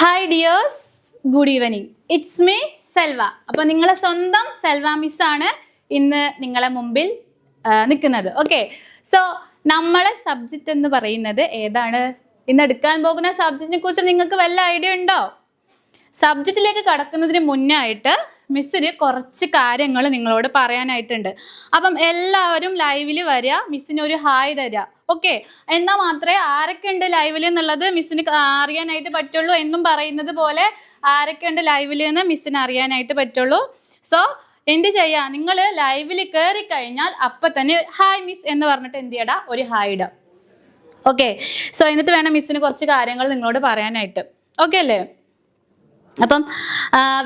Hi dears good evening it's me Selva അപ്പോൾ നിങ്ങളെ സ്വന്തം സെൽവ മിസ് ആണ് ഇന്ന് നിങ്ങളെ മുമ്പിൽ നിൽക്കുന്നത്. ഓക്കെ സോ നമ്മളെ സബ്ജക്റ്റ് എന്ന് പറയുന്നത് ഏതാണ്? ഇന്ന് എടുക്കാൻ പോകുന്ന സബ്ജക്റ്റിനെ കുറിച്ച് നിങ്ങൾക്ക് വല്ല ഐഡിയ ഉണ്ടോ? സബ്ജക്റ്റിലേക്ക് കടക്കുന്നതിന് മുന്നായിട്ട് മിസ്സിന് കുറച്ച് കാര്യങ്ങൾ നിങ്ങളോട് പറയാനായിട്ടുണ്ട്. അപ്പം എല്ലാവരും ലൈവിൽ വരിക മിസ്സിന് ഒരു ഹായ് തരിക. ഓക്കെ? എന്നാൽ മാത്രമേ ആരൊക്കെ ഉണ്ട് ലൈവിൽ എന്നുള്ളത് മിസ്സിന് അറിയാനായിട്ട് പറ്റുള്ളൂ എന്നും പറയുന്നത് പോലെ ആരൊക്കെ ഉണ്ട് ലൈവിൽ എന്ന് മിസ്സിന് അറിയാനായിട്ട് പറ്റുള്ളൂ. സോ എന്ത് ചെയ്യുക നിങ്ങൾ ലൈവിൽ കയറി കഴിഞ്ഞാൽ അപ്പം തന്നെ ഹായ് മിസ് എന്ന് പറഞ്ഞിട്ട് എന്ത് ചെയ്യടാ? ഒരു ഹായ് ഇടാം. ഓക്കെ? സോ എന്നിട്ട് വേണം മിസ്സിന് കുറച്ച് കാര്യങ്ങൾ നിങ്ങളോട് പറയാനായിട്ട്. ഓക്കെ അല്ലേ? അപ്പം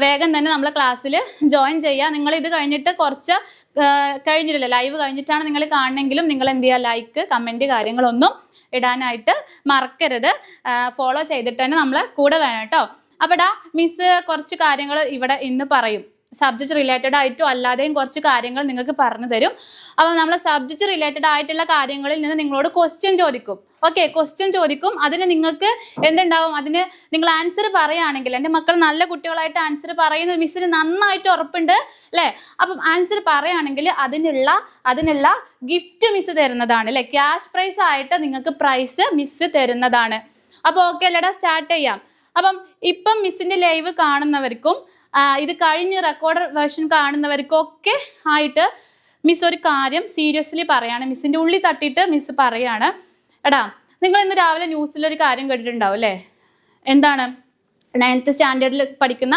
വേഗം തന്നെ നമ്മൾ ക്ലാസ്സിൽ ജോയിൻ ചെയ്യുക നിങ്ങൾ ഇത് കഴിഞ്ഞിട്ട് കുറച്ച് കഴിഞ്ഞിട്ടില്ല ലൈവ് കഴിഞ്ഞിട്ടാണ് നിങ്ങൾ കാണണമെങ്കിലും നിങ്ങൾ എന്ത് ചെയ്യുക ലൈക്ക് കമന്റ് കാര്യങ്ങളൊന്നും ഇടാനായിട്ട് മറക്കരുത്. ഫോളോ ചെയ്തിട്ട് തന്നെ നമ്മൾ കൂടെ വേണം കേട്ടോ. അപ്പോൾ മിസ് കുറച്ച് കാര്യങ്ങൾ ഇവിടെ ഇന്ന് പറയും. സബ്ജക്റ്റ് റിലേറ്റഡ് ആയിട്ടും അല്ലാതെയും കുറച്ച് കാര്യങ്ങൾ നിങ്ങൾക്ക് പറഞ്ഞു തരും. അപ്പോൾ നമ്മൾ സബ്ജക്റ്റ് റിലേറ്റഡ് ആയിട്ടുള്ള കാര്യങ്ങളിൽ നിന്ന് നിങ്ങളോട് ക്വസ്റ്റ്യൻ ചോദിക്കും. ഓക്കെ ക്വസ്റ്റ്യൻ ചോദിക്കും. അതിന് നിങ്ങൾക്ക് എന്തുണ്ടാവും? അതിന് നിങ്ങൾ ആൻസർ പറയുകയാണെങ്കിൽ എന്റെ മക്കൾ നല്ല കുട്ടികളായിട്ട് ആൻസർ പറയുന്നത് മിസ്സിന് നന്നായിട്ട് ഉറപ്പുണ്ട് അല്ലേ? അപ്പം ആൻസർ പറയുകയാണെങ്കിൽ അതിനുള്ള അതിനുള്ള ഗിഫ്റ്റ് മിസ് തരുന്നതാണ് അല്ലേ? ക്യാഷ് പ്രൈസ് ആയിട്ട് നിങ്ങൾക്ക് പ്രൈസ് മിസ് തരുന്നതാണ്. അപ്പോൾ ഓക്കെ അല്ലേടാ സ്റ്റാർട്ട് ചെയ്യാം. അപ്പം ഇപ്പം മിസ്സിന്റെ ലൈവ് കാണുന്നവർക്കും ഇത് കഴിഞ്ഞ് റെക്കോർഡ് വേർഷൻ കാണുന്നവർക്കൊക്കെ ആയിട്ട് മിസ് ഒരു കാര്യം സീരിയസ്ലി പറയാണ്. മിസ്സിന്റെ ഉള്ളി തട്ടിയിട്ട് മിസ് പറയാണ്. എടാ നിങ്ങൾ ഇന്ന് രാവിലെ ന്യൂസിലൊരു കാര്യം കേട്ടിട്ടുണ്ടാവും അല്ലേ? എന്താണ്? നയൻത്ത് സ്റ്റാൻഡേർഡിൽ പഠിക്കുന്ന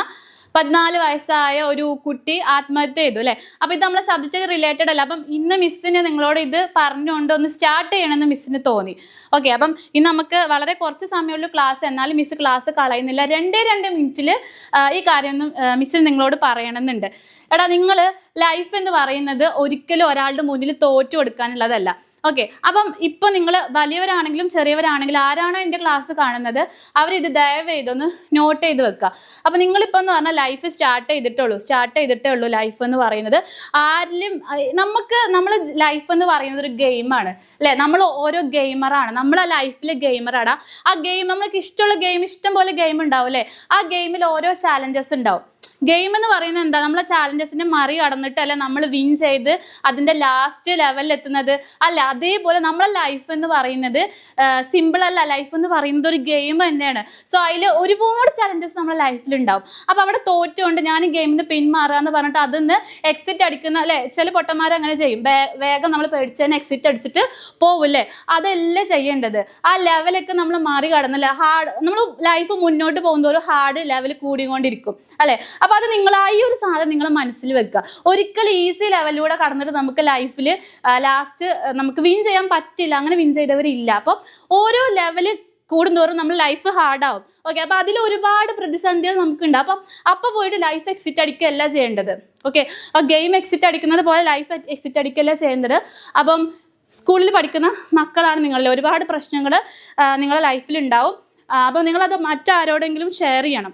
പതിനാല് വയസ്സായ ഒരു കുട്ടി ആത്മഹത്യ ചെയ്തു അല്ലേ? അപ്പോൾ ഇത് നമ്മളെ സബ്ജക്റ്റ് റിലേറ്റഡ് അല്ല. അപ്പം ഇന്ന് മിസ്സിന് നിങ്ങളോട് ഇത് പറഞ്ഞുകൊണ്ട് ഒന്ന് സ്റ്റാർട്ട് ചെയ്യണമെന്ന് മിസ്സിന് തോന്നി. ഓക്കെ അപ്പം ഇന്ന് നമുക്ക് വളരെ കുറച്ച് സമയമുള്ള ക്ലാസ് എന്നാലും മിസ് ക്ലാസ് കളയുന്നില്ല. രണ്ടേ രണ്ട് മിനിറ്റിൽ ഈ കാര്യമൊന്നും മിസ്സിന് നിങ്ങളോട് പറയണമെന്നുണ്ട്. എടാ നിങ്ങൾ ലൈഫ് എന്ന് പറയുന്നത് ഒരിക്കലും ഒരാളുടെ മുന്നിൽ തോറ്റു കൊടുക്കാനുള്ളതല്ല. ഓക്കെ അപ്പം ഇപ്പൊ നിങ്ങൾ വലിയവരാണെങ്കിലും ചെറിയവരാണെങ്കിലും ആരാണോ എന്റെ ക്ലാസ് കാണുന്നത് അവരിത് ചെയ്തൊന്ന് നോട്ട് ചെയ്ത് വെക്കുക അപ്പം നിങ്ങളിപ്പോൾ എന്ന് പറഞ്ഞാൽ ലൈഫ് സ്റ്റാർട്ട് ചെയ്തിട്ടുള്ളൂ സ്റ്റാർട്ട് ചെയ്തിട്ടേ ഉള്ളൂ ലൈഫ് എന്ന് പറയുന്നത്. ആരിലും നമുക്ക് നമ്മൾ ലൈഫ് എന്ന് പറയുന്നത് ഒരു ഗെയിമാണ് അല്ലേ? നമ്മൾ ഓരോ ഗെയിമറാണ് നമ്മൾ ആ ലൈഫിൽ ഗെയിമറാണ് ആ ഗെയിം നമ്മൾക്ക് ഇഷ്ടമുള്ള ഗെയിം ഇഷ്ടം പോലെ ഗെയിം ഉണ്ടാവും അല്ലേ? ആ ഗെയിമിൽ ഓരോ ചാലഞ്ചസ് ഉണ്ടാവും. ഗെയിം എന്ന് പറയുന്നത് എന്താ? നമ്മളെ ചാലഞ്ചസിനെ മറികടന്നിട്ട് അല്ലെ നമ്മൾ വിൻ ചെയ്ത് അതിന്റെ ലാസ്റ്റ് ലെവലിൽ എത്തുന്നത്? അല്ല അതേപോലെ നമ്മളെ ലൈഫ് എന്ന് പറയുന്നത് സിമ്പിൾ അല്ല ലൈഫ് എന്ന് പറയുന്നത് ഒരു ഗെയിം തന്നെയാണ്. സോ അതിൽ ഒരുപാട് ചലഞ്ചസ് നമ്മുടെ ലൈഫിൽ ഉണ്ടാവും. അപ്പോൾ അവിടെ തോറ്റുകൊണ്ട് ഞാൻ ഗെയിമിൽ നിന്ന് പിന്മാറുക എന്ന് പറഞ്ഞിട്ട് അതിന്ന് എക്സിറ്റ് അടിക്കുന്ന അല്ലേ? ചില പൊട്ടന്മാർ അങ്ങനെ ചെയ്യും. വേഗം നമ്മൾ പേടിച്ചതിന് എക്സിറ്റ് അടിച്ചിട്ട് പോവില്ലേ അതല്ല ചെയ്യേണ്ടത്? ആ ലെവലൊക്കെ നമ്മൾ മാറി മറികടന്നില്ല ഹാർഡ് നമ്മൾ ലൈഫ് മുന്നോട്ട് പോകുന്നതോറും ഹാർഡ് ലെവൽ കൂടിക്കൊണ്ടിരിക്കും അല്ലേ? അപ്പോൾ അത് നിങ്ങൾ ആ ഈ ഒരു സാധനം നിങ്ങൾ മനസ്സിൽ വെക്കുക. ഒരിക്കലും ഈസി ലെവലിലൂടെ കടന്നിട്ട് നമുക്ക് ലൈഫിൽ ലാസ്റ്റ് നമുക്ക് വിൻ ചെയ്യാൻ പറ്റില്ല അങ്ങനെ വിൻ ചെയ്തവരില്ല. അപ്പം ഓരോ ലെവൽ കൂടുന്തോറും നമ്മൾ ലൈഫ് ഹാർഡാവും ഓക്കെ അപ്പോൾ അതിൽ ഒരുപാട് പ്രതിസന്ധികൾ നമുക്കുണ്ട്. അപ്പം അപ്പോൾ പോയിട്ട് ലൈഫ് എക്സിറ്റ് അടിക്കുകയല്ല ചെയ്യേണ്ടത്. ഓക്കെ ആ ഗെയിം എക്സിറ്റ് അടിക്കുന്നത് പോലെ ലൈഫ് എക്സിറ്റ് അടിക്കുകയല്ല ചെയ്യേണ്ടത്. അപ്പം സ്കൂളിൽ പഠിക്കുന്ന മക്കളാണ് നിങ്ങളിൽ ഒരുപാട് പ്രശ്നങ്ങൾ നിങ്ങളുടെ ലൈഫിലുണ്ടാവും അപ്പോൾ നിങ്ങളത് മറ്റാരോടെങ്കിലും ഷെയർ ചെയ്യണം.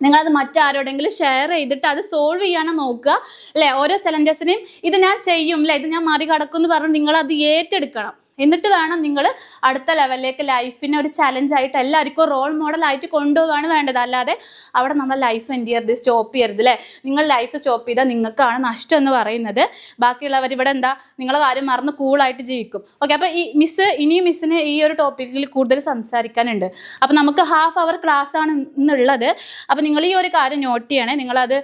നിങ്ങളത് മറ്റാരോടെങ്കിലും ഷെയർ ചെയ്തിട്ട് അത് സോൾവ് ചെയ്യാനോ നോക്കുക അല്ലേ? ഓരോ ചലഞ്ചസിനെയും ഇത് ഞാൻ ചെയ്യും അല്ലേ? ഇത് ഞാൻ മറികടക്കും എന്ന് പറഞ്ഞ് അത് ഏറ്റെടുക്കണം. എന്നിട്ട് വേണം നിങ്ങൾ അടുത്ത ലെവലിലേക്ക് ലൈഫിനെ ഒരു ചലഞ്ചായിട്ട് എല്ലാവർക്കും റോൾ മോഡലായിട്ട് കൊണ്ടുപോവാണ് വേണ്ടത്. അല്ലാതെ അവിടെ നമ്മൾ ലൈഫ് എന്ത് ചെയ്യരുത്? സ്റ്റോപ്പ് ചെയ്യരുത് അല്ലേ നിങ്ങൾ ലൈഫ് സ്റ്റോപ്പ് ചെയ്താൽ നിങ്ങൾക്കാണ് നഷ്ടം എന്ന് പറയുന്നത്. ബാക്കിയുള്ളവർ ഇവിടെ എന്താ? നിങ്ങളെ കാര്യം മറന്ന് കൂളായിട്ട് ജീവിക്കും. ഓക്കെ അപ്പോൾ ഈ മിസ് ഇനിയും മിസ്സിന് ഈ ഒരു ടോപ്പിക്കിൽ കൂടുതൽ സംസാരിക്കാനുണ്ട്. അപ്പോൾ നമുക്ക് ഹാഫ് അവർ ക്ലാസ് ആണ് ഇന്നുള്ളത്. അപ്പോൾ നിങ്ങൾ ഈ ഒരു കാര്യം നോട്ട് ചെയ്യണേ. നിങ്ങളത്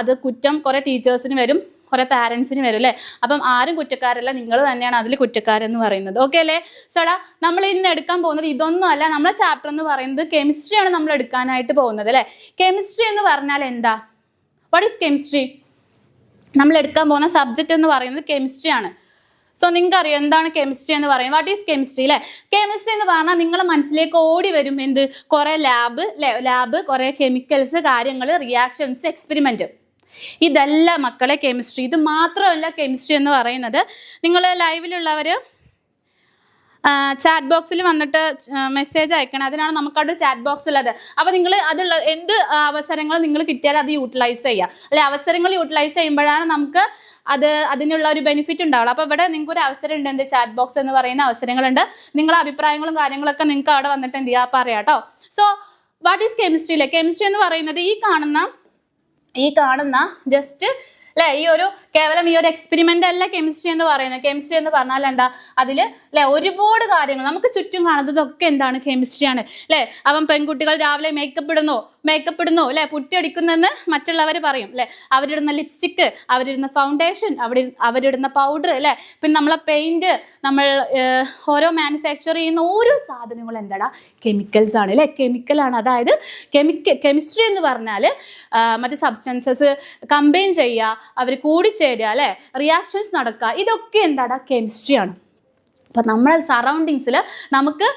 അത് കുറ്റം കുറേ ടീച്ചേഴ്സിന് വരും. കുറേ പാരൻസിന് വരും അല്ലേ അപ്പം ആരും കുറ്റക്കാരല്ല നിങ്ങൾ തന്നെയാണ് അതിൽ കുറ്റക്കാരെന്ന് പറയുന്നത്. ഓക്കെ അല്ലേ? സോടാ നമ്മൾ ഇന്ന് എടുക്കാൻ പോകുന്നത് ഇതൊന്നും അല്ല. നമ്മളെ ചാപ്റ്റർ എന്ന് പറയുന്നത് കെമിസ്ട്രിയാണ് നമ്മൾ എടുക്കാനായിട്ട് പോകുന്നത് അല്ലേ? കെമിസ്ട്രി എന്ന് പറഞ്ഞാൽ എന്താ? വാട്ട് ഈസ് കെമിസ്ട്രി നമ്മൾ എടുക്കാൻ പോകുന്ന സബ്ജക്റ്റ് എന്ന് പറയുന്നത് കെമിസ്ട്രി ആണ്. സോ നിങ്ങൾക്ക് അറിയാം എന്താണ് കെമിസ്ട്രി എന്ന് പറയുന്നത്? വാട്ട് ഈസ് കെമിസ്ട്രി അല്ലേ? കെമിസ്ട്രി എന്ന് പറഞ്ഞാൽ നിങ്ങളെ മനസ്സിലേക്ക് ഓടി വരും എന്ത്? കുറേ ലാബ് ലാബ് കുറേ കെമിക്കൽസ് കാര്യങ്ങൾ റിയാക്ഷൻസ് എക്സ്പെരിമെന്റ് ഇതല്ല മക്കളെ കെമിസ്ട്രി ഇത് മാത്രമല്ല കെമിസ്ട്രി എന്ന് പറയുന്നത്. നിങ്ങൾ ലൈവിലുള്ളവർ ചാറ്റ് ബോക്സിൽ വന്നിട്ട് മെസ്സേജ് അയക്കണം. അതിനാണ് നമുക്കവിടെ ചാറ്റ് ബോക്സ് ഉള്ളത് അപ്പോൾ നിങ്ങൾ അതുള്ള എന്ത് അവസരങ്ങൾ നിങ്ങൾ കിട്ടിയാൽ അത് യൂട്ടിലൈസ് ചെയ്യുക. അല്ലെ അവസരങ്ങൾ യൂട്ടിലൈസ് ചെയ്യുമ്പോഴാണ് നമുക്ക് അത് അതിനുള്ള ഒരു ബെനിഫിറ്റ് ഉണ്ടാവുള്ളൂ അപ്പോൾ ഇവിടെ നിങ്ങൾക്ക് ഒരു അവസരം ഉണ്ട്. എന്ത്? ചാറ്റ് ബോക്സ് എന്ന് പറയുന്ന അവസരങ്ങളുണ്ട്. നിങ്ങളുടെ അഭിപ്രായങ്ങളും കാര്യങ്ങളൊക്കെ നിങ്ങൾക്ക് അവിടെ വന്നിട്ട് എന്ത് ചെയ്യുക? പറയാം കേട്ടോ. സോ വാട്ട് ഈസ് കെമിസ്ട്രി അല്ലേ കെമിസ്ട്രി എന്ന് പറയുന്നത് ഈ കാണുന്ന ഈ കാണുന്ന ജസ്റ്റ് അല്ലെ ഈ ഒരു കേവലം ഈ ഒരു എക്സ്പെരിമെന്റ് അല്ല കെമിസ്ട്രി എന്ന് പറയുന്നത്. കെമിസ്ട്രി എന്ന് പറഞ്ഞാൽ എന്താ? അതിൽ അല്ലെ ഒരുപാട് കാര്യങ്ങൾ. നമുക്ക് ചുറ്റും കാണുന്നതൊക്കെ എന്താണ്? കെമിസ്ട്രിയാണ് അല്ലെ അവൻ പെൺകുട്ടികൾ രാവിലെ മേക്കപ്പ് ഇടുന്നു? മേക്കപ്പ് ഇടുന്നു അല്ലെ? പുട്ടിയടിക്കുന്നെന്ന് മറ്റുള്ളവർ പറയും അല്ലെ? അവരിടുന്ന ലിപ്സ്റ്റിക്ക് അവരിടുന്ന ഫൗണ്ടേഷൻ അവിടെ അവരിടുന്ന പൗഡർ അല്ലെ? പിന്നെ നമ്മളെ പെയിന്റ് നമ്മൾ ഓരോ മാനുഫാക്ചർ ചെയ്യുന്ന ഓരോ സാധനങ്ങളും എന്താടാ? കെമിക്കൽസ് ആണ് അല്ലെ? കെമിക്കലാണ് അതായത് കെമിക്ക കെമിസ്ട്രി എന്ന് പറഞ്ഞാൽ മറ്റ് സബ്സ്റ്റൻസസ് കമ്പൈൻ ചെയ്യുക അവർ കൂടിച്ചേരുക അല്ലെ? റിയാക്ഷൻസ് നടക്കുക ഇതൊക്കെ എന്താടാ? കെമിസ്ട്രിയാണ് അപ്പം നമ്മളെ സറൗണ്ടിങ്സിൽ നമുക്ക്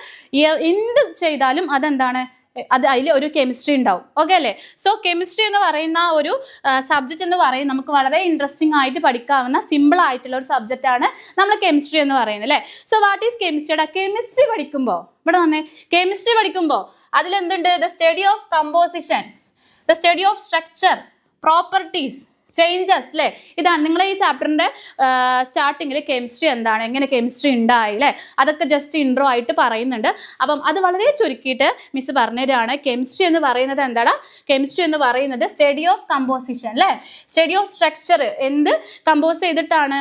എന്ത് ചെയ്താലും അതെന്താണ്? അത് അതിൽ ഒരു കെമിസ്ട്രി ഉണ്ടാവും. ഓക്കെ അല്ലേ? സോ കെമിസ്ട്രി എന്ന് പറയുന്ന ഒരു സബ്ജക്റ്റ് എന്ന് പറയുന്നത് നമുക്ക് വളരെ ഇൻട്രസ്റ്റിംഗ് ആയിട്ട് പഠിക്കാവുന്ന സിമ്പിൾ ആയിട്ടുള്ള ഒരു സബ്ജക്റ്റ് ആണ് നമ്മൾ കെമിസ്ട്രി എന്ന് പറയുന്നത് അല്ലേ? സോ വാട്ട് ഈസ് കെമിസ്ട്രിയുടെ കെമിസ്ട്രി പഠിക്കുമ്പോൾ ഇവിടെ വന്നേ. കെമിസ്ട്രി പഠിക്കുമ്പോൾ അതിലെന്തുണ്ട്? The study of composition the study of structure properties changes അല്ലേ? ഇതാണ് നിങ്ങൾ ഈ ചാപ്റ്ററിന്റെ സ്റ്റാർട്ടിങ്ങിൽ കെമിസ്ട്രി എന്താണ്? എങ്ങനെ കെമിസ്ട്രി ഉണ്ടായി അല്ലേ? അതൊക്കെ ജസ്റ്റ് ഇൻട്രോ ആയിട്ട് പറയുന്നുണ്ട്. അപ്പം അത് വളരെ ചുരുക്കിയിട്ട് മിസ് പറഞ്ഞുതരാണ്. കെമിസ്ട്രി എന്ന് പറയുന്നത് എന്താണ്? കെമിസ്ട്രി എന്ന് പറയുന്നത് സ്റ്റഡി ഓഫ് കമ്പോസിഷൻ അല്ലേ? സ്റ്റഡി ഓഫ് സ്ട്രക്ചർ എന്ത് കമ്പോസ് ചെയ്തിട്ടാണ്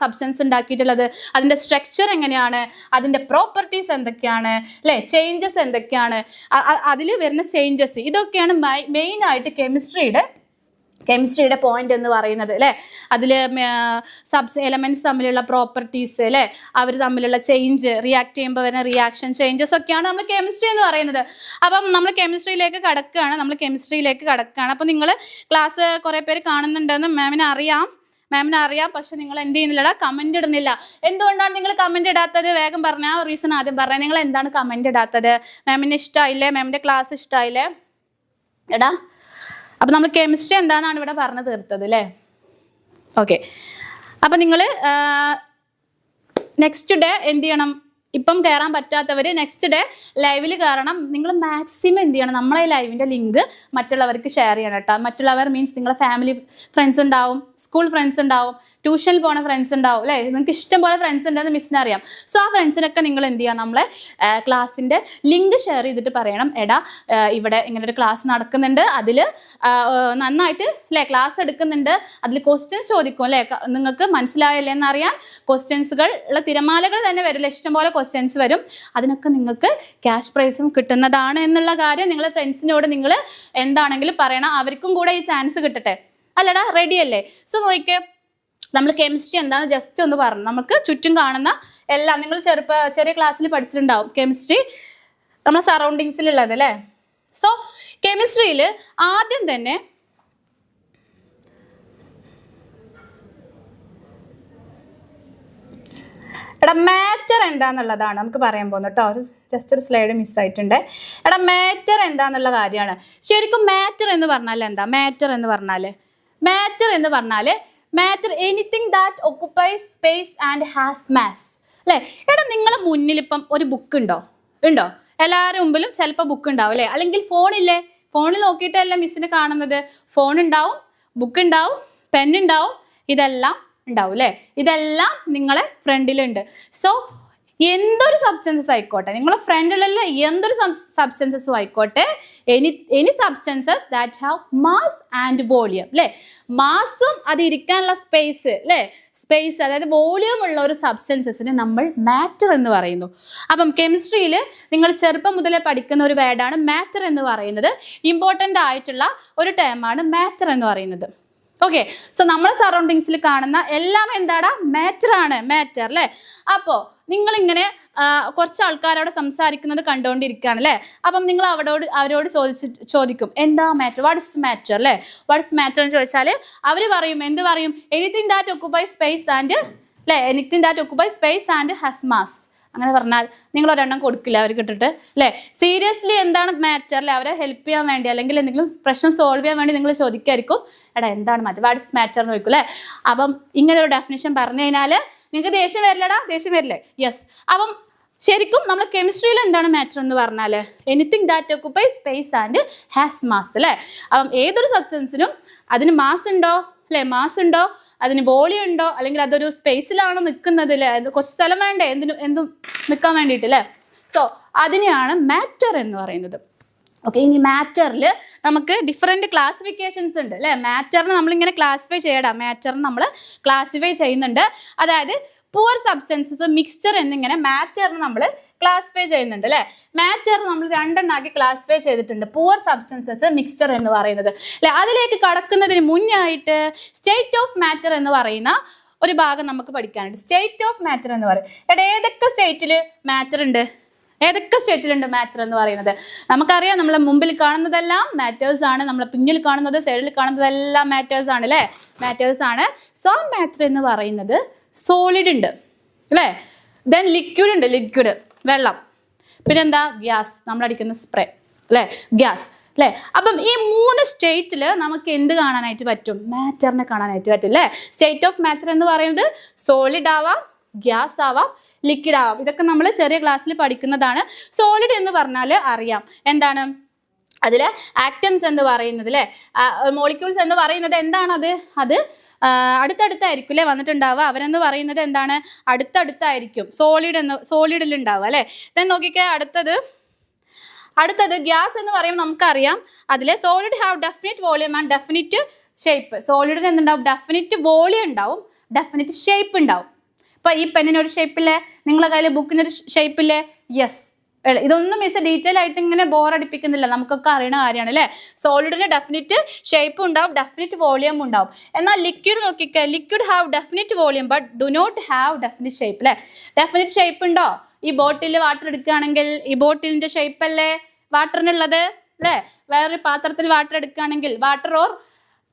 സബ്സ്റ്റൻസ് ഉണ്ടാക്കിയിട്ടുള്ളത്? അതിന്റെ സ്ട്രക്ചർ എങ്ങനെയാണ്? അതിന്റെ പ്രോപ്പർട്ടീസ് എന്തൊക്കെയാണ്? അല്ലേ? ചേഞ്ചസ് എന്തൊക്കെയാണ്? അതിൽ വരുന്ന ചേഞ്ചസ് ഇതൊക്കെയാണ് മെയിൻ ആയിട്ട് കെമിസ്ട്രിയുടെ കെമിസ്ട്രിയുടെ പോയിന്റ് എന്ന് പറയുന്നത് അല്ലേ? അതിൽ സബ്സ് എലമെന്റ്സ് തമ്മിലുള്ള പ്രോപ്പർട്ടീസ് അല്ലേ? അവർ തമ്മിലുള്ള ചേഞ്ച് റിയാക്ട് ചെയ്യുമ്പോൾ വരുന്ന റിയാക്ഷൻ ചേഞ്ചസ് ഒക്കെയാണ് നമ്മൾ കെമിസ്ട്രി എന്ന് പറയുന്നത്. അപ്പം നമ്മൾ കെമിസ്ട്രിയിലേക്ക് കടക്കുകയാണ് നമ്മൾ കെമിസ്ട്രിയിലേക്ക് കടക്കുകയാണ് അപ്പം നിങ്ങൾ ക്ലാസ് കുറേ പേര് കാണുന്നുണ്ടെന്ന് മാമിന് അറിയാം. മാമിന് അറിയാം പക്ഷെ നിങ്ങൾ എന്ത് ചെയ്യുന്നില്ലടാ? കമന്റ് ഇടുന്നില്ല. എന്തുകൊണ്ടാണ് നിങ്ങൾ കമന്റ് ഇടാത്തത്? വേഗം പറഞ്ഞ ആ റീസൺ ആദ്യം പറഞ്ഞാൽ നിങ്ങൾ എന്താണ് കമന്റ് ഇടാത്തത്? മാമിന് ഇഷ്ടമായില്ലേ മാമിന്റെ ക്ലാസ് ഇഷ്ടമായില്ലേ എടാ അപ്പൊ നമ്മൾ കെമിസ്ട്രി എന്താണെന്നാണ് ഇവിടെ പറഞ്ഞു തീർത്തത് അല്ലേ? ഓക്കെ അപ്പൊ നിങ്ങൾ നെക്സ്റ്റ് ഡേ എന്ത് ചെയ്യണം? ഇപ്പം കയറാൻ പറ്റാത്തവർ നെക്സ്റ്റ് ഡേ ലൈവിൽ കയറണം നിങ്ങൾ മാക്സിമം എന്ത് ചെയ്യണം? നമ്മളെ ലൈവിന്റെ ലിങ്ക് മറ്റുള്ളവർക്ക് ഷെയർ ചെയ്യണം കേട്ടോ. മറ്റുള്ളവർ മീൻസ് നിങ്ങളെ ഫാമിലി ഫ്രണ്ട്സ് ഉണ്ടാവും സ്കൂൾ ഫ്രണ്ട്സ് ഉണ്ടാവും ട്യൂഷനിൽ പോണ ഫ്രണ്ട്സ് ഉണ്ടാവും അല്ലേ? നിങ്ങൾക്ക് ഇഷ്ടം പോലെ ഫ്രണ്ട്സ് ഉണ്ടെന്ന് മിസ്സിനെ അറിയാം. സോ ആ ഫ്രണ്ട്സിനൊക്കെ നിങ്ങൾ എന്ത് ചെയ്യുക നമ്മളെ ക്ലാസ്സിന്റെ ലിങ്ക് ഷെയർ ചെയ്തിട്ട് പറയണം. എടാ ഇവിടെ ഇങ്ങനെ ഒരു ക്ലാസ് നടക്കുന്നുണ്ട്. അതിൽ നന്നായിട്ട് അല്ലേ? ക്ലാസ് എടുക്കുന്നുണ്ട്. അതിൽ ക്വസ്റ്റ്യൻസ് ചോദിക്കും അല്ലേ? നിങ്ങൾക്ക് മനസ്സിലായല്ലേ എന്നറിയാൻ ക്വസ്റ്റ്യൻസുകൾ ഉള്ള തിരമാലകൾ തന്നെ വരില്ല? ഇഷ്ടംപോലെ ക്വസ്റ്റ്യൻസ് വരും. അതിനൊക്കെ നിങ്ങൾക്ക് ക്യാഷ് പ്രൈസും കിട്ടുന്നതാണ് എന്നുള്ള കാര്യം നിങ്ങളെ ഫ്രണ്ട്സിനോട് നിങ്ങൾ എന്താണെങ്കിലും പറയണം. അവർക്കും കൂടെ ഈ ചാൻസ് കിട്ടട്ടെ. അല്ലടാ റെഡി അല്ലേ? സോ നോക്ക് നമ്മൾ കെമിസ്ട്രി എന്താണെന്ന് ജസ്റ്റ് ഒന്ന് പറഞ്ഞു. നമുക്ക് ചുറ്റും കാണുന്ന എല്ലാം നിങ്ങൾ ചെറുപ്പ ചെറിയ ക്ലാസ്സിൽ പഠിച്ചിട്ടുണ്ടാവും കെമിസ്ട്രി നമ്മുടെ സറൗണ്ടിങ്സിലുള്ളത് അല്ലേ? സോ കെമിസ്ട്രിയിൽ ആദ്യം തന്നെ എടാ മാറ്റർ എന്താന്നുള്ളതാണ്. നമുക്ക് പറയാൻ പോകുന്നത് കേട്ടോ. ജസ്റ്റ് ഒരു സ്ലൈഡ് മിസ്സായിട്ടുണ്ട് എടാ മാറ്റർ എന്താന്നുള്ള കാര്യമാണ്. ശരിക്കും മാറ്റർ എന്ന് പറഞ്ഞാൽ എന്താ? മാറ്റർ എന്ന് പറഞ്ഞാൽ മാറ്റർ എന്ന് പറഞ്ഞാൽ matter anything that occupies space and has mass അല്ലേ? എടാ നിങ്ങളെ മുന്നിൽ ഇപ്പം ഒരു ബുക്ക് ഉണ്ടോ? ഉണ്ടോ? എല്ലാവരുടെ മുമ്പിലും ചിലപ്പോൾ ബുക്ക് ഉണ്ടാവും അല്ലേ? അല്ലെങ്കിൽ ഫോണില്ലേ ഫോണിൽ നോക്കിയിട്ടല്ല മിസ്സിനെ കാണുന്നത്? ഫോൺ ഉണ്ടാവും ബുക്ക് ഉണ്ടാവും പെൻ ഉണ്ടാവും ഇതെല്ലാം ഉണ്ടാവും അല്ലേ ഇതെല്ലാം നിങ്ങളെ ഫ്രണ്ടിലുണ്ട്. സോ എന്തൊരു സബ്സ്റ്റൻസസ് ആയിക്കോട്ടെ നിങ്ങളെ ഫ്രണ്ടിലുള്ള എന്തൊരു സബ്സ്റ്റൻസസും ആയിക്കോട്ടെ any any substances that have mass and volume അല്ലേ മാസും അത് ഇരിക്കാനുള്ള സ്പേസ് അല്ലേ സ്പേസ് അതായത് വോളിയം ഉള്ള ഒരു സബ്സ്റ്റൻസസിനെ നമ്മൾ മാറ്റർ എന്ന് പറയുന്നു. അപ്പം കെമിസ്ട്രിയിൽ നിങ്ങൾ ചെറുപ്പം മുതലേ പഠിക്കുന്ന ഒരു വേർഡാണ് മാറ്റർ എന്ന് പറയുന്നത്. ഇമ്പോർട്ടന്റ് ആയിട്ടുള്ള ഒരു ടേമാണ് മാറ്റർ എന്ന് പറയുന്നത്. ഓക്കെ സോ നമ്മളെ സറൗണ്ടിങ്സിൽ കാണുന്ന എല്ലാം എന്താടാ? മാറ്റർ ആണ് മാറ്റർ അല്ലേ അപ്പോൾ നിങ്ങളിങ്ങനെ കുറച്ച് ആൾക്കാരോട് സംസാരിക്കുന്നത് കണ്ടുകൊണ്ടിരിക്കുകയാണ് അല്ലേ അപ്പം നിങ്ങൾ അവരോട് അവരോട് ചോദിച്ച് ചോദിക്കും എന്താ മാറ്റർ വാട്ട് ഇസ് മാറ്റർ അല്ലേ വാട്ട് ഇസ് മാറ്റർ എന്ന് ചോദിച്ചാൽ അവർ പറയും എന്ത് പറയും? Anything that occupy space and അല്ലേ anything that occupy space and has mass അങ്ങനെ പറഞ്ഞാൽ നിങ്ങൾ ഒരെണ്ണം കൊടുക്കില്ല അവർ കിട്ടിട്ട്. അല്ലേ സീരിയസ്ലി എന്താണ് മാറ്റർ അല്ലെ അവരെ ഹെൽപ്പ് ചെയ്യാൻ വേണ്ടി അല്ലെങ്കിൽ എന്തെങ്കിലും പ്രശ്നം സോൾവ് ചെയ്യാൻ വേണ്ടി നിങ്ങൾ ചോദിക്കായിരിക്കും. എടാ എന്താണ് മാറ്റർ വാട്ട് ഇസ് മാറ്റർ എന്ന് ചോദിക്കും അല്ലേ അപ്പം ഇങ്ങനെ ഒരു ഡെഫിനേഷൻ പറഞ്ഞു കഴിഞ്ഞാൽ നിങ്ങൾക്ക് ദേഷ്യം വരില്ലടാ ദേഷ്യം വരില്ലേ? യെസ് അപ്പം ശരിക്കും നമ്മൾ കെമിസ്ട്രിയിൽ എന്താണ് മാറ്റർ എന്ന് പറഞ്ഞാൽ anything that occupy space and has mass അല്ലേ അപ്പം ഏതൊരു സബ്സ്റ്റൻസിനും അതിന് മാസ് ഉണ്ടോ? അല്ലേ? മാസ് ഉണ്ടോ? അതിന് വോളിയം ഉണ്ടോ? അല്ലെങ്കിൽ അതൊരു സ്പേസിലാണോ നിൽക്കുന്നത് അല്ലേ? കുറച്ച് സ്ഥലം വേണ്ടേ? എന്തിനും എന്തും നിൽക്കാൻ വേണ്ടിയിട്ട് അല്ലേ? സോ അതിനെയാണ് മാറ്റർ എന്ന് പറയുന്നത്. ഓക്കെ ഇനി മാറ്ററിൽ നമുക്ക് ഡിഫറെന്റ് ക്ലാസിഫിക്കേഷൻസ് ഉണ്ട് അല്ലേ? മാറ്ററിന് നമ്മളിങ്ങനെ ക്ലാസിഫൈ ചെയ്യടാം. മാറ്ററിന് നമ്മൾ ക്ലാസിഫൈ ചെയ്യുന്നുണ്ട്. അതായത് പുവർ സബ്സ്റ്റൻസസ് മിക്സ്ചർ എന്നിങ്ങനെ മാറ്ററിന് നമ്മൾ ക്ലാസിഫൈ ചെയ്യുന്നുണ്ട് അല്ലേ? മാറ്റർ നമ്മൾ രണ്ടെണ്ണാക്കി ക്ലാസിഫൈ ചെയ്തിട്ടുണ്ട്. പുവർ സബ്സ്റ്റൻസസ് മിക്സ്ചർ എന്ന് പറയുന്നത്. അല്ലെ? അതിലേക്ക് കടക്കുന്നതിന് മുന്നായിട്ട് സ്റ്റേറ്റ് ഓഫ് മാറ്റർ എന്ന് പറയുന്ന ഒരു ഭാഗം നമുക്ക് പഠിക്കാനുണ്ട്. സ്റ്റേറ്റ് ഓഫ് മാറ്റർ എന്ന് പറയും. എടാ ഏതൊക്കെ സ്റ്റേറ്റിൽ മാറ്റർ ഉണ്ട്? ഏതൊക്കെ സ്റ്റേറ്റിലുണ്ട് മാറ്റർ എന്ന് പറയുന്നത്? നമുക്കറിയാം നമ്മളെ മുമ്പിൽ കാണുന്നതെല്ലാം മാറ്റേഴ്സ് ആണ്. നമ്മളെ പിന്നിൽ കാണുന്നത് സൈഡിൽ കാണുന്നതെല്ലാം മാറ്റേഴ്സ് ആണ് അല്ലേ? മാറ്റേഴ്സ് ആണ്. സോ മാറ്റർ എന്ന് പറയുന്നത് സോളിഡ് ഉണ്ട്. അല്ലേ? ദെൻ ലിക്വിഡ് ഉണ്ട് ലിക്വിഡ് വെള്ളം. പിന്നെന്താ? ഗ്യാസ് നമ്മൾ അടിക്കുന്ന സ്പ്രേ അല്ലേ? ഗ്യാസ് അല്ലേ? അപ്പം ഈ മൂന്ന് സ്റ്റേറ്റിൽ നമുക്ക് എന്ത് കാണാനായിട്ട് പറ്റും? മാറ്ററിനെ കാണാനായിട്ട് പറ്റും അല്ലേ? സ്റ്റേറ്റ് ഓഫ് മാറ്റർ എന്ന് പറയുന്നത് സോളിഡ് ആവാം ഗ്യാസ് ആവാം ലിക്വിഡ് ആവാം. ഇതൊക്കെ നമ്മൾ ചെറിയ ക്ലാസ്സിൽ പഠിക്കുന്നതാണ്. സോളിഡ് എന്ന് പറഞ്ഞാൽ അറിയാം. എന്താണ്? അതിൽ ആക്റ്റംസ് എന്ന് പറയുന്നത് അല്ലേ മോളിക്യൂൾസ് എന്ന് പറയുന്നത് എന്താണത്? അത് അടുത്തടുത്തായിരിക്കും അല്ലേ വന്നിട്ടുണ്ടാവുക. അവരെന്ന് പറയുന്നത് എന്താണ്? അടുത്തടുത്തായിരിക്കും. സോളിഡ് എന്ന് സോളിഡിൽ ഉണ്ടാവുക അല്ലേ ദെൻ നോക്കിക്കേ അടുത്തത് അടുത്തത് ഗ്യാസ് എന്ന് പറയുമ്പോൾ നമുക്കറിയാം അതിൽ solid have definite volume and definite shape സോളിഡിന് എന്തുണ്ടാവും? ഡെഫിനിറ്റ് വോളിയം ഉണ്ടാവും. ഡെഫിനിറ്റ് ഷേപ്പ് ഉണ്ടാവും. ഇപ്പൊ ഈ പെന്നിനൊരു ഷേപ്പില്ലേ നിങ്ങളെ കയ്യിൽ ബുക്കിനൊരു ഷേപ്പില്ലേ യെസ് ഇതൊന്നും മിസ് ഡീറ്റെയിൽ ആയിട്ട് ഇങ്ങനെ ബോർ അടിപ്പിക്കുന്നില്ല. നമുക്കൊക്കെ അറിയണ കാര്യമാണ് അല്ലേ? സോളിഡിന് ഡെഫിനിറ്റ് ഷേപ്പ് ഉണ്ടാവും ഡെഫിനിറ്റ് വോളിയം ഉണ്ടാവും. എന്നാൽ ലിക്വിഡ് നോക്കിക്കേ liquid have definite volume but do not have definite shape അല്ലേ? ഡെഫിനിറ്റ് ഷേപ്പ് ഉണ്ടോ? ഈ ബോട്ടിൽ വാട്ടർ എടുക്കുകയാണെങ്കിൽ ഈ ബോട്ടിലിന്റെ ഷേപ്പ് അല്ലേ? വാട്ടറിനുള്ളത് അല്ലേ? വേറൊരു പാത്രത്തിൽ വാട്ടർ എടുക്കുകയാണെങ്കിൽ വാട്ടർ ഓർ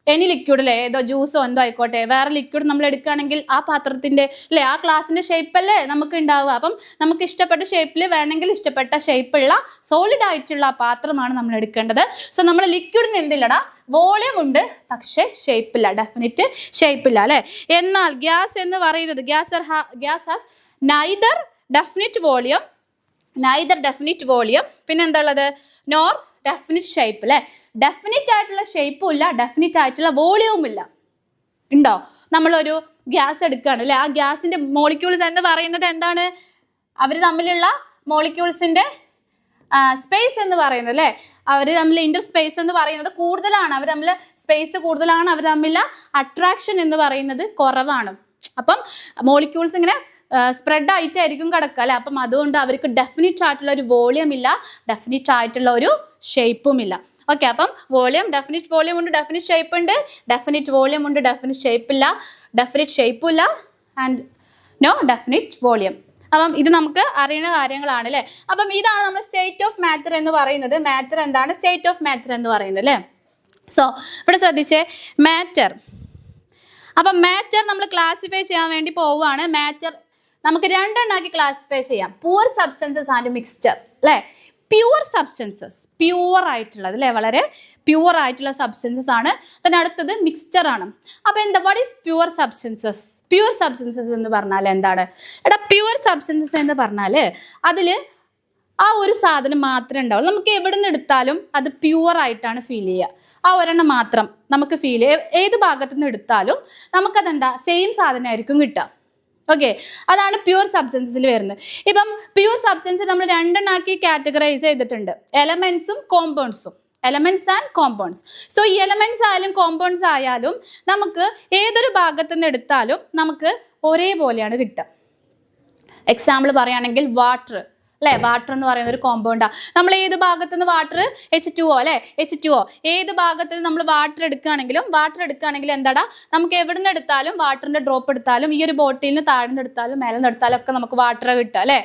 എനി ലിക്വിഡ് അല്ലേ ഏതോ ജ്യൂസോ എന്തോ ആയിക്കോട്ടെ. വേറെ ലിക്വിഡ് നമ്മൾ എടുക്കുകയാണെങ്കിൽ ആ പാത്രത്തിന്റെ അല്ലേ ആ ഗ്ലാസിന്റെ ഷേപ്പ് അല്ലേ നമുക്ക് ഉണ്ടാവുക. അപ്പം നമുക്ക് ഇഷ്ടപ്പെട്ട ഷേപ്പിൽ വേണമെങ്കിൽ ഇഷ്ടപ്പെട്ട ഷേപ്പുള്ള സോളിഡ് ആയിട്ടുള്ള പാത്രമാണ് നമ്മൾ എടുക്കേണ്ടത്. സോ നമ്മൾ ലിക്വിഡിന് എന്തില്ലടാ? വോളിയം ഉണ്ട്. പക്ഷേ ഷേപ്പില്ല ഡെഫിനറ്റ് ഷേപ്പില്ല അല്ലേ എന്നാൽ ഗ്യാസ് എന്ന് പറയുന്നത് gas gas has neither definite volume neither definite volume പിന്നെന്താ ഉള്ളത്? നോർ ഡെഫിനിറ്റ് ഷേപ്പ് അല്ലേ ഡെഫിനിറ്റ് ആയിട്ടുള്ള ഷേപ്പും ഇല്ല ഡെഫിനിറ്റ് ആയിട്ടുള്ള വോളിയവും ഇല്ല. ഉണ്ടോ? നമ്മളൊരു ഗ്യാസ് എടുക്കുകയാണ് അല്ലെ ആ ഗ്യാസിന്റെ മോളിക്യൂൾസ് എന്ന് പറയുന്നത് എന്താണ്? അവർ തമ്മിലുള്ള മോളിക്യൂൾസിന്റെ സ്പേസ് എന്ന് പറയുന്നത് അല്ലേ അവർ തമ്മിൽ ഇന്റർ സ്പേസ് എന്ന് പറയുന്നത് കൂടുതലാണ്. അവർ തമ്മിൽ സ്പേസ് കൂടുതലാണ്. അവർ തമ്മിൽ അട്രാക്ഷൻ എന്ന് പറയുന്നത് കുറവാണ്. അപ്പം മോളിക്യൂൾസ് ഇങ്ങനെ സ്പ്രെഡ് ആയിട്ടായിരിക്കും കിടക്കുക അല്ലേ? അപ്പം അതുകൊണ്ട് അവർക്ക് ഡെഫിനിറ്റ് ആയിട്ടുള്ള ഒരു വോളിയം ഇല്ല ഡെഫിനിറ്റ് ആയിട്ടുള്ള ഒരു ഷേപ്പും ഇല്ല. ഓക്കെ അപ്പം വോളിയം ഡെഫിനിറ്റ് വോളിയം ഉണ്ട് ഡെഫിനിറ്റ് ഷേപ്പ് ഉണ്ട്. ഡെഫിനിറ്റ് വോളിയം ഉണ്ട് ഡെഫിനിറ്റ് ഷേപ്പ് ഇല്ല. ഡെഫിനിറ്റ് ഷേപ്പും ഇല്ല. ആൻഡ് നോ ഡെഫിനിറ്റ് വോളിയം അപ്പം ഇത് നമുക്ക് അറിയുന്ന കാര്യങ്ങളാണ് അല്ലേ? അപ്പം ഇതാണ് നമ്മൾ സ്റ്റേറ്റ് ഓഫ് മാറ്റർ എന്ന് പറയുന്നത്. മാറ്റർ എന്താണ്? സ്റ്റേറ്റ് ഓഫ് മാറ്റർ എന്ന് പറയുന്നത് അല്ലേ? സോ ഇവിടെ ശ്രദ്ധിച്ചേ. മാറ്റർ അപ്പം മാറ്റർ നമ്മൾ ക്ലാസിഫൈ ചെയ്യാൻ വേണ്ടി പോവുകയാണ്. മാറ്റർ നമുക്ക് രണ്ടെണ്ണാക്കി ക്ലാസിഫൈ ചെയ്യാം. പ്യുവർ സബ്സ്റ്റൻസസ് ആൻഡ് മിക്സ്ചർ അല്ലേ? പ്യുവർ സബ്സ്റ്റൻസസ് പ്യുവർ ആയിട്ടുള്ളത് അല്ലേ? വളരെ പ്യുവർ ആയിട്ടുള്ള സബ്സ്റ്റൻസസ് ആണ്. തന്നെ അടുത്തത് മിക്സ്ചർ ആണ്. അപ്പോൾ എന്താ? What is pure substances pure substances എന്ന് പറഞ്ഞാൽ എന്താണ്? എടാ പ്യുവർ സബ്സ്റ്റൻസസ് എന്ന് പറഞ്ഞാൽ അതിൽ ആ ഒരു സാധനം മാത്രമേ ഉണ്ടാവുള്ളൂ. നമുക്ക് എവിടെ നിന്ന് എടുത്താലും അത് പ്യുവർ ആയിട്ടാണ് ഫീൽ ചെയ്യുക. ആ ഒരെണ്ണം മാത്രം നമുക്ക് ഫീൽ ചെയ്യുക ഏത് ഭാഗത്തു നിന്ന് എടുത്താലും നമുക്കതെന്താ? സെയിം സാധനമായിരിക്കും കിട്ടുക. ഓക്കെ അതാണ് പ്യൂർ സബ്സ്റ്റൻസിൽ വരുന്നത്. ഇപ്പം പ്യൂർ സബ്സ്റ്റൻസ് നമ്മൾ രണ്ടെണ്ണാക്കി കാറ്റഗറൈസ് ചെയ്തിട്ടുണ്ട്. എലമെന്റ്സും കോമ്പൗണ്ട്സും എലമെന്റ്സ് ആൻഡ് കോമ്പൗണ്ട്സ് സോ ഈ എലമെന്റ്സ് ആയാലും കോമ്പൗണ്ട്സ് ആയാലും നമുക്ക് ഏതൊരു ഭാഗത്തു നിന്ന് എടുത്താലും നമുക്ക് ഒരേപോലെയാണ് കിട്ടുക. എക്സാമ്പിൾ പറയുകയാണെങ്കിൽ വാട്ടർ അല്ലേ? വാട്ടർ എന്ന് പറയുന്ന ഒരു കോമ്പൗണ്ടാണ് നമ്മൾ ഏത് ഭാഗത്തു നിന്ന് വാട്ടർ എച്ച് ടു ഒ അല്ലേ? എച്ച് ടു ഒ ഏത് ഭാഗത്ത് നമ്മൾ വാട്ടർ എടുക്കുകയാണെങ്കിലും വാട്ടർ എടുക്കുകയാണെങ്കിൽ എന്താടാ? നമുക്ക് എവിടെ നിന്ന് എടുത്താലും വാട്ടറിന്റെ ഡ്രോപ്പ് എടുത്താലും ഈ ഒരു ബോട്ടിൽ നിന്ന് താഴ്ന്ന് എടുത്താലും മേലെ നിന്ന് എടുത്താലും ഒക്കെ നമുക്ക് വാട്ടർ കിട്ടുക അല്ലേ?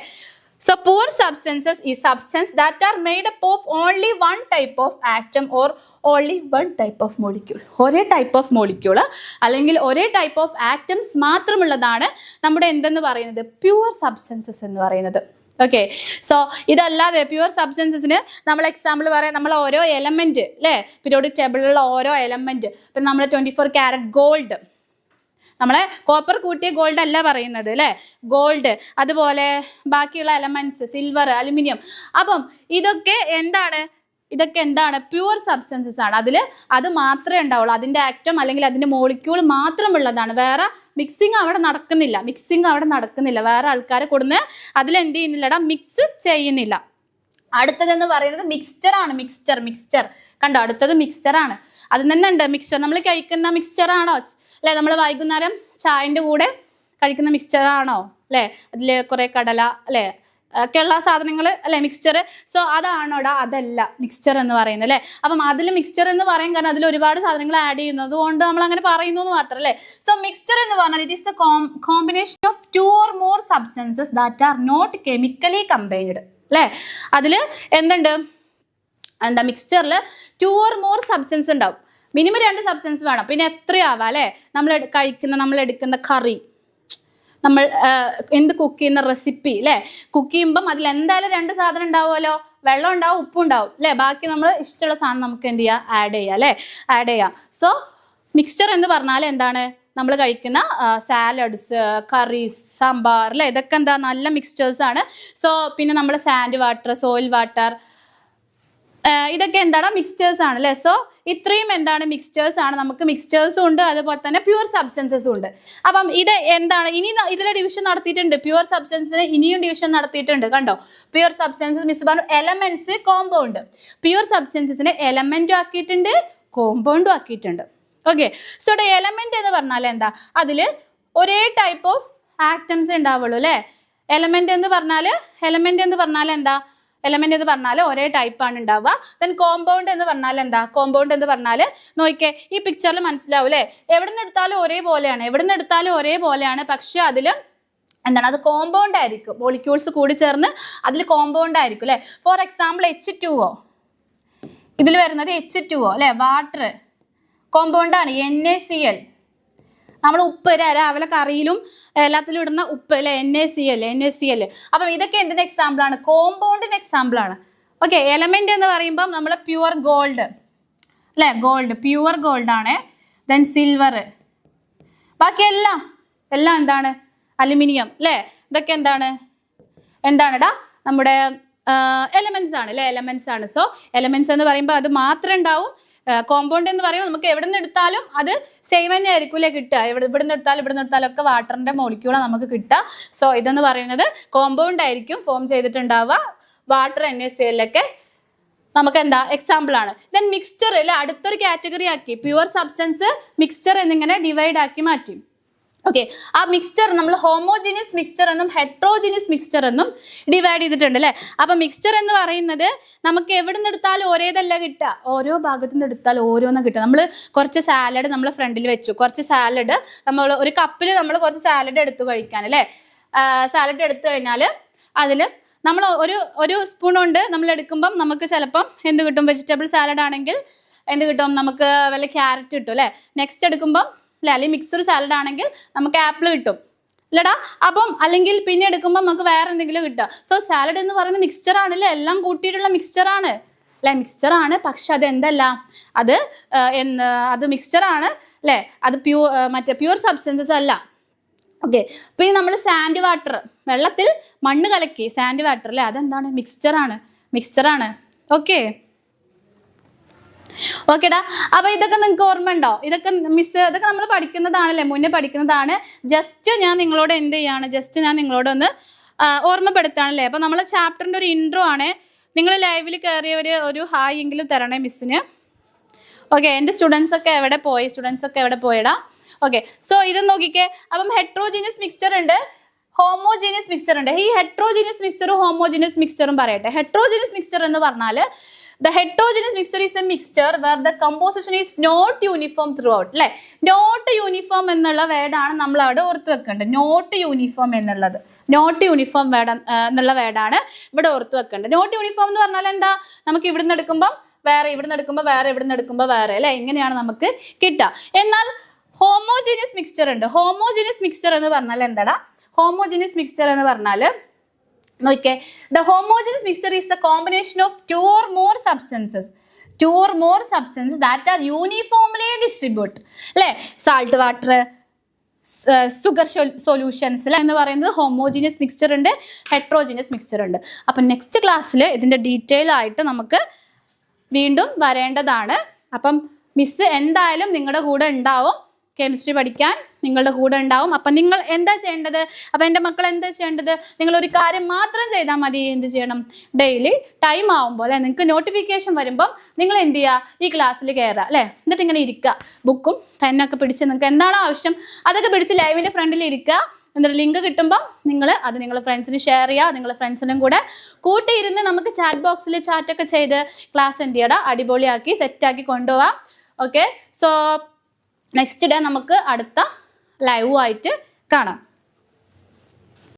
സോ പൂർ സബ്സ്റ്റൻസസ് ഈ substance that are made up of only one type of atom or only one type of molecule ഒരേ ടൈപ്പ് ഓഫ് മോളിക്യൂൾ അല്ലെങ്കിൽ ഒരേ ടൈപ്പ് ഓഫ് ആറ്റംസ് മാത്രമുള്ളതാണ് നമ്മുടെ എന്തെന്ന് പറയുന്നത്? പ്യുവർ സബ്സ്റ്റൻസസ് എന്ന് പറയുന്നത്. ഓക്കെ സോ ഇതല്ലാതെ പ്യുവർ സബ്സ്റ്റൻസസിന് നമ്മൾ എക്സാമ്പിൾ പറയാം. നമ്മൾ ഓരോ എലമെന്റ് അല്ലേ പിരിയോഡിക് ടേബിളിലുള്ള ഓരോ എലമെന്റ് പിന്നെ നമ്മൾ ട്വന്റി ഫോർ ക്യാരറ്റ് ഗോൾഡ് നമ്മളെ കോപ്പർ കൂട്ടിയ ഗോൾഡ് അല്ല പറയുന്നത് അല്ലേ ഗോൾഡ് അതുപോലെ ബാക്കിയുള്ള എലമെന്റ്സ് സിൽവർ അലുമിനിയം അപ്പം ഇതൊക്കെ എന്താണ്? ഇതൊക്കെ എന്താണ്? പ്യുവർ സബ്സ്റ്റൻസസ് ആണ്. അതിൽ അത് മാത്രമേ ഉണ്ടാവുള്ളൂ. അതിന്റെ ആറ്റം അല്ലെങ്കിൽ അതിന്റെ മോളിക്യൂൾ മാത്രമുള്ളതാണ്. വേറെ മിക്സിങ് അവിടെ നടക്കുന്നില്ല. മിക്സിങ് അവിടെ നടക്കുന്നില്ല. വേറെ ആൾക്കാരെ കൊടുന്ന് അതിൽ എന്ത് ചെയ്യുന്നില്ലടാ? മിക്സ് ചെയ്യുന്നില്ല. അടുത്തതെന്ന് പറയുന്നത് മിക്സ്ചർ ആണ്. മിക്സ്ചർ മിക്സ്ചർ കണ്ടോ? അടുത്തത് മിക്സ്ചർ ആണ്. അത് തന്നെ ഉണ്ട് മിക്സ്ചർ നമ്മൾ കഴിക്കുന്ന മിക്സ്ചർ ആണോ? അല്ലെ? നമ്മൾ വൈകുന്നേരം ചായന്റെ കൂടെ കഴിക്കുന്ന മിക്സ്ചർ ആണോ? അല്ലെ? അതിൽ കുറേ കടല അല്ലെ? ഒക്കെയുള്ള സാധനങ്ങൾ അല്ലെ മിക്സ്ചർ സോ അതാണോടാ അതല്ല മിക്സ്ചർ എന്ന് പറയുന്നത് അല്ലെ? അപ്പം അതിൽ മിക്സ്ചർ എന്ന് പറയും കാരണം അതിൽ ഒരുപാട് സാധനങ്ങൾ ആഡ് ചെയ്യുന്നത് കൊണ്ട് നമ്മൾ അങ്ങനെ പറയുന്നു എന്ന് മാത്രം അല്ലേ? സോ മിക്സ്ചർ എന്ന് പറഞ്ഞാൽ it is the combination of two or more substances that are not chemically combined അല്ലേ? അതിൽ എന്തുണ്ട്? എന്താ മിക്സ്ചറിൽ ടു ഓർ മോർ സബ്സ്റ്റൻസ് ഉണ്ടാവും. മിനിമം രണ്ട് സബ്സ്റ്റൻസ് വേണം. പിന്നെ എത്രയാവാം അല്ലേ? നമ്മൾ കഴിക്കുന്ന നമ്മൾ എടുക്കുന്ന കറി. നമ്മൾ എന്ത് കുക്ക് ചെയ്യുന്ന റെസിപ്പി അല്ലേ കുക്ക് ചെയ്യുമ്പം അതിൽ എന്തായാലും രണ്ട് സാധനം ഉണ്ടാവുമല്ലോ. വെള്ളം ഉണ്ടാവും ഉപ്പും ഉണ്ടാവും അല്ലേ ബാക്കി നമ്മൾ ഇഷ്ടമുള്ള സാധനം നമുക്ക് എന്ത് ചെയ്യാം? ആഡ് ചെയ്യാം അല്ലേ ആഡ് ചെയ്യാം. സോ മിക്സ്ചർ എന്ന് പറഞ്ഞാൽ എന്താണ്? നമ്മൾ കഴിക്കുന്ന സാലഡ്സ് കറീസ് സാമ്പാർ അല്ലേ ഇതൊക്കെ എന്താ? നല്ല മിക്സ്ചേഴ്സ് ആണ്. സോ പിന്നെ നമ്മൾ സാൻഡ് വാട്ടർ സോയിൽ വാട്ടർ ഇതൊക്കെ എന്താണ്? മിക്സ്ചേഴ്സ് ആണ് അല്ലേ? സോ ഇത്രയും എന്താണ് മിക്സ്ചേഴ്സ് ആണ്. നമുക്ക് മിക്സ്ചേഴ്സും ഉണ്ട് അതുപോലെ തന്നെ പ്യുവർ സബ്സ്റ്റൻസസും ഉണ്ട്. അപ്പം ഇത് എന്താണ്? ഇനി ഇതിലെ ഡിവിഷൻ നടത്തിയിട്ടുണ്ട്. പ്യുവർ സബ്സ്റ്റൻസിന് ഇനിയും ഡിവിഷൻ നടത്തിയിട്ടുണ്ട്. കണ്ടോ? പ്യുവർ സബ്സ്റ്റൻസസ് മിസ് പറഞ്ഞു എലമെന്റ്സ് കോമ്പൗണ്ട് പ്യുവർ സബ്സ്റ്റൻസസിനെ എലമെന്റും ആക്കിയിട്ടുണ്ട് കോമ്പൗണ്ടും ആക്കിയിട്ടുണ്ട്. ഓക്കെ സോ ഇവിടെ എലമെന്റ് എന്ന് പറഞ്ഞാൽ എന്താ? അതിൽ ഒരേ ടൈപ്പ് ഓഫ് ആറ്റംസ് ഉണ്ടാവുള്ളൂ അല്ലേ? എലമെന്റ് എന്ന് പറഞ്ഞാൽ എലമെന്റ് എന്ന് പറഞ്ഞാൽ എന്താ? എലമെന്റ് എന്ന് പറഞ്ഞാൽ ഒരേ ടൈപ്പ് ആണ് ഉണ്ടാവുക. ദെൻ കോമ്പൗണ്ട് എന്ന് പറഞ്ഞാൽ എന്താ? കോമ്പൗണ്ട് എന്ന് പറഞ്ഞാൽ നോക്കിയേ ഈ പിക്ചറിൽ മനസ്സിലാവും അല്ലേ എവിടെ നിന്ന് എടുത്താലും ഒരേപോലെയാണ് എവിടെ നിന്ന് എടുത്താലും ഒരേപോലെയാണ് പക്ഷെ അതിൽ എന്താണ്? അത് കോമ്പൗണ്ട് ആയിരിക്കും. മോളിക്യൂൾസ് കൂടി ചേർന്ന് അതിൽ കോമ്പൗണ്ട് ആയിരിക്കും അല്ലേ for example H two O ഇതിൽ വരുന്നത് എച്ച് ടു ഒ അല്ലേ വാട്ടർ കോമ്പൗണ്ടാണ് എൻ എ സി എൽ നമ്മൾ ഉപ്പ് അല്ലേ? രാവിലെ കറിയിലും എല്ലാത്തിലും ഇടുന്ന ഉപ്പ് അല്ലേ? N A C L N A C L അപ്പം ഇതൊക്കെ എന്തിന്റെ എക്സാമ്പിൾ ആണ്? കോമ്പൗണ്ടിന്റെ എക്സാമ്പിൾ ആണ്. ഓക്കെ എലമെന്റ് എന്ന് പറയുമ്പം നമ്മൾ പ്യുവർ ഗോൾഡ് അല്ലേ? ഗോൾഡ് പ്യുവർ ഗോൾഡ് ആണ്. ദെൻ സിൽവർ ബാക്കിയെല്ലാം എല്ലാം എന്താണ്? അലുമിനിയം അല്ലേ? ഇതൊക്കെ എന്താണ്? എന്താണെടാ നമ്മുടെ എലമെന്റ്സ് ആണ് അല്ലെ? എലമെന്റ്സ് ആണ്. സോ എലമെന്റ്സ് എന്ന് പറയുമ്പോൾ അത് മാത്രം ഉണ്ടാവും. കോമ്പൗണ്ട് എന്ന് പറയുമ്പോൾ നമുക്ക് എവിടെ നിന്ന് എടുത്താലും അത് സെയിം തന്നെ ആയിരിക്കും അല്ലേ കിട്ടുക. എവിടെ ഇവിടെ നിന്ന് എടുത്താലും ഇവിടെ നിന്ന് എടുത്താലും ഒക്കെ വാട്ടറിന്റെ മോളിക്യൂളാണ് നമുക്ക് കിട്ടുക. സോ ഇതെന്ന് പറയുന്നത് കോമ്പൗണ്ട് ആയിരിക്കും ഫോം ചെയ്തിട്ടുണ്ടാവുക. വാട്ടർ എൻ എസ് എല്ലൊക്കെ നമുക്ക് എന്താ? എക്സാമ്പിൾ ആണ്. ദെൻ മിക്സ്ചർ അല്ലെ അടുത്തൊരു കാറ്റഗറി ആക്കി. പ്യുവർ സബ്സ്റ്റൻസ് മിക്സ്ചർ എന്നിങ്ങനെ ഡിവൈഡ് ആക്കി മാറ്റി. ഓക്കെ ആ മിക്സ്ചർ നമ്മൾ ഹോമോജീനിയസ് മിക്സ്ചർ എന്നും ഹെട്രോജീനിയസ് മിക്സ്ചർ എന്നും ഡിവൈഡ് ചെയ്തിട്ടുണ്ട് അല്ലേ? അപ്പൊ മിക്സ്ചർ എന്ന് പറയുന്നത് നമുക്ക് എവിടെ നിന്ന് എടുത്താലും ഒരേതല്ല കിട്ടുക. ഓരോ ഭാഗത്തു നിന്ന് എടുത്താൽ ഓരോന്നും കിട്ടുക. നമ്മൾ കുറച്ച് സാലഡ് നമ്മൾ ഫ്രണ്ടിൽ വെച്ചു. കുറച്ച് സാലഡ് നമ്മൾ ഒരു കപ്പിൽ നമ്മൾ കുറച്ച് സാലഡ് എടുത്തു കഴിക്കാൻ അല്ലേ? സാലഡ് എടുത്തു കഴിഞ്ഞാൽ അതിൽ നമ്മൾ ഒരു ഒരു സ്പൂൺ കൊണ്ട് നമ്മൾ എടുക്കുമ്പം നമുക്ക് ചിലപ്പം എന്ത് കിട്ടും? വെജിറ്റബിൾ സാലഡ് ആണെങ്കിൽ എന്ത് കിട്ടും? നമുക്ക് വല്ല ക്യാരറ്റ് കിട്ടും അല്ലേ? നെക്സ്റ്റ് എടുക്കുമ്പം അല്ലെ? അല്ലെങ്കിൽ മിക്സ്ഡ് സാലഡ് ആണെങ്കിൽ നമുക്ക് ആപ്പിൾ കിട്ടും. അല്ലടാ അപ്പം അല്ലെങ്കിൽ പിന്നെ എടുക്കുമ്പോൾ നമുക്ക് വേറെ എന്തെങ്കിലും കിട്ടുക. സോ സാലഡ് എന്ന് പറയുന്നത് മിക്സ്ചർ ആണല്ലേ എല്ലാം കൂട്ടിയിട്ടുള്ള മിക്സ്ചർ ആണ്. അല്ലെ? മിക്സ്ചർ ആണ്. പക്ഷെ അത് എന്തല്ല അത് എന്ന് അത് മിക്സ്ചർ ആണ്. അല്ലേ? അത് പ്യൂ മറ്റേ പ്യൂർ സബ്സ്റ്റൻസസ് അല്ല. ഓക്കെ പിന്നെ നമ്മൾ സാൻഡ് വാട്ടർ വെള്ളത്തിൽ മണ്ണ് കലക്കി സാൻഡ് വാട്ടർ അല്ലേ? അതെന്താണ്? മിക്സ്ചർ ആണ്. മിക്സ്ചർ ആണ്. ഓക്കെ ഓക്കേടാ. അപ്പൊ ഇതൊക്കെ നിങ്ങൾക്ക് ഓർമ്മ ഉണ്ടോ ഇതൊക്കെ മിസ് ഇതൊക്കെ നമ്മൾ പഠിക്കുന്നതാണല്ലേ? മുന്നേ പഠിക്കുന്നതാണ്. ജസ്റ്റ് ഞാൻ നിങ്ങളോട് എന്ത് ചെയ്യാണ്? ജസ്റ്റ് ഞാൻ നിങ്ങളോട് ഒന്ന് ഓർമ്മപ്പെടുത്താണല്ലേ? അപ്പൊ നമ്മളെ ചാപ്റ്ററിന്റെ ഒരു ഇൻട്രോ ആണ്. നിങ്ങൾ ലൈവിൽ കയറിയവർ ഒരു ഹായ് എങ്കിലും തരണേ മിസ്സിന് ഓക്കെ എന്റെ സ്റ്റുഡൻസ് ഒക്കെ എവിടെ പോയി? സ്റ്റുഡൻസ് ഒക്കെ എവിടെ പോയടാ? ഓക്കെ സോ ഇത് നോക്കിക്കേ. അപ്പം ഹെട്രോജീനിയസ് മിക്സ്ചർ ഉണ്ട്. ഹോമോജീനിയസ് മിക്സ്ചർ ഉണ്ട്. ഈ ഹെട്രോജീനിയസ് മിക്സ്ചറും ഹോമോജീനിയസ് മിക്സ്ചറും പറയട്ടെ. ഹെട്രോജീനിയസ് മിക്സ്ചർ എന്ന് പറഞ്ഞാൽ the heterogeneous mixture is a mixture where the composition is not uniform throughout അല്ലേ നോട്ട് യൂണിഫോം എന്നുള്ള വേർഡാണ് നമ്മൾ അവിടെ ഓർത്ത് വെക്കേണ്ടത്. നോട്ട് യൂണിഫോം എന്നുള്ളത്. നോട്ട് യൂണിഫോം വേർഡ് എന്നുള്ള വേർഡാണ് ഇവിടെ ഓർത്ത് വെക്കേണ്ടത്. നോട്ട് യൂണിഫോം എന്ന് പറഞ്ഞാൽ എന്താ? നമുക്ക് ഇവിടുന്ന് എടുക്കുമ്പോൾ വേറെ ഇവിടുന്ന് എടുക്കുമ്പോൾ വേറെ ഇവിടുന്ന് എടുക്കുമ്പോൾ വേറെ അല്ലേ ഇങ്ങനെയാണ് നമുക്ക് കിട്ടുക. എന്നാൽ ഹോമോജീനിയസ് മിക്സ്ചർ ഉണ്ട്. ഹോമോജീനിയസ് മിക്സ്ചർ എന്ന് പറഞ്ഞാൽ എന്താടാ? ഹോമോജീനിയസ് മിക്സ്ചർ എന്ന് പറഞ്ഞാൽ നോക്കിയേ the homogeneous mixture is the combination of two or more substances two or more substance that are uniformly distribute അല്ലേ സാൾട്ട് വാട്ടർ സുഗർ സൊല്യൂഷൻസ് എന്ന് പറയുന്നത് ഹോമോജീനിയസ് മിക്സ്ചർ ഉണ്ട് ഹെട്രോജീനിയസ് മിക്സ്ചർ ഉണ്ട്. അപ്പം നെക്സ്റ്റ് ക്ലാസ്സിൽ ഇതിന്റെ ഡീറ്റെയിൽ ആയിട്ട് നമുക്ക് വീണ്ടും വരേണ്ടതാണ്. അപ്പം മിസ് എന്തായാലും നിങ്ങളുടെ കൂടെ ഉണ്ടാവും. കെമിസ്ട്രി പഠിക്കാൻ നിങ്ങളുടെ കൂടെ ഉണ്ടാവും. അപ്പം നിങ്ങൾ എന്താ ചെയ്യേണ്ടത്? അപ്പം എന്റെ മക്കൾ എന്താ ചെയ്യേണ്ടത്? നിങ്ങൾ ഒരു കാര്യം മാത്രം ചെയ്താൽ മതി. എന്ത് ചെയ്യണം? ഡെയിലി ടൈം ആവുമ്പോൾ അല്ലെ? നിങ്ങൾക്ക് നോട്ടിഫിക്കേഷൻ വരുമ്പം നിങ്ങൾ എന്ത് ചെയ്യുക? ഈ ക്ലാസ്സിൽ കയറുക അല്ലേ? എന്നിട്ട് ഇങ്ങനെ ഇരിക്കുക. ബുക്കും പെന്നൊക്കെ പിടിച്ച് നിങ്ങൾക്ക് എന്താണോ ആവശ്യം അതൊക്കെ പിടിച്ച് ലൈവിന്റെ ഫ്രണ്ടിൽ ഇരിക്കുക. എന്നിട്ട് ലിങ്ക് കിട്ടുമ്പോൾ നിങ്ങൾ അത് നിങ്ങൾ ഫ്രണ്ട്സിന് ഷെയർ ചെയ്യുക. നിങ്ങൾ ഫ്രണ്ട്സിനും കൂടെ കൂട്ടിയിരുന്ന് നമുക്ക് ചാറ്റ് ബോക്സിൽ ചാറ്റൊക്കെ ചെയ്ത് ക്ലാസ് എന്ത് ചെയ്യടാ? അടിപൊളിയാക്കി സെറ്റാക്കി കൊണ്ടുപോവാം. ഓക്കെ സോ നെക്സ്റ്റ് ഡേ നമുക്ക് അടുത്ത ലൈവായിട്ട് കാണാം.